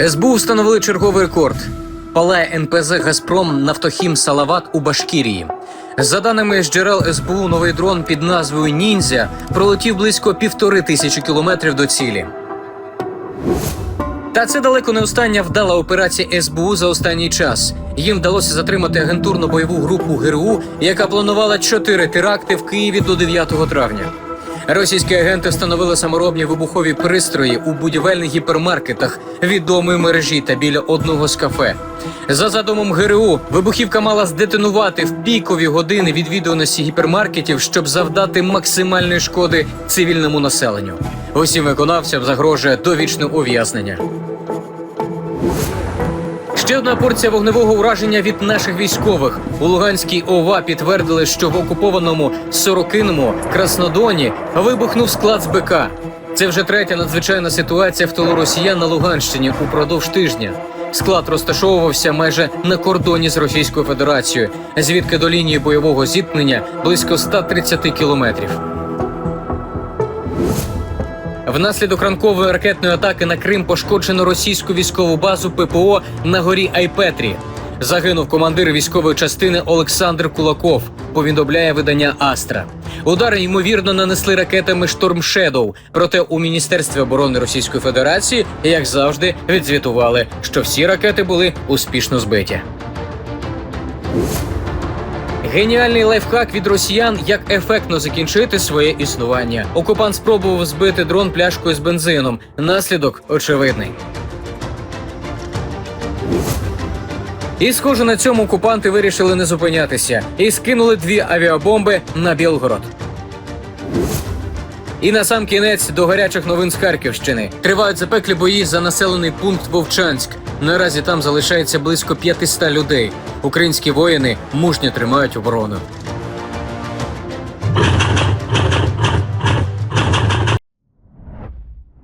СБУ встановили черговий рекорд. Палає НПЗ Газпром Нафтохім Салават у Башкірії. За даними з джерел СБУ, новий дрон під назвою Ніндзя пролетів близько півтори тисячі кілометрів до цілі. Та це далеко не остання вдала операція СБУ за останній час. Їм вдалося затримати агентурну бойову групу ГРУ, яка планувала чотири теракти в Києві до 9 травня. Російські агенти встановили саморобні вибухові пристрої у будівельних гіпермаркетах відомої мережі та біля одного з кафе. За задумом ГРУ, вибухівка мала здетонувати в пікові години відвідуваності гіпермаркетів, щоб завдати максимальної шкоди цивільному населенню. Усім виконавцям загрожує довічне ув'язнення. Ще одна порція вогневого ураження від наших військових у Луганській ОВА підтвердили, що в окупованому Сорокиному Краснодоні вибухнув склад з БК. Це вже третя надзвичайна ситуація в тилу росіян на Луганщині упродовж тижня. Склад розташовувався майже на кордоні з Російською Федерацією, звідки до лінії бойового зіткнення близько 130 кілометрів. Внаслідок ранкової ракетної атаки на Крим пошкоджено російську військову базу ППО на горі Айпетрі. Загинув командир військової частини Олександр Кулаков. Повідомляє видання Астра. Удари ймовірно нанесли ракетами Шторм Шедоу. Проте у міністерстві оборони Російської Федерації, як завжди, відзвітували, що всі ракети були успішно збиті. Геніальний лайфхак від росіян, як ефектно закінчити своє існування. Окупант спробував збити дрон пляшкою з бензином. Наслідок очевидний. І, схоже, на цьому окупанти вирішили не зупинятися і скинули дві авіабомби на Білгород. І на сам кінець до гарячих новин з Харківщини тривають запеклі бої за населений пункт Вовчанськ. Наразі там залишається близько 500 людей. Українські воїни мужньо тримають оборону.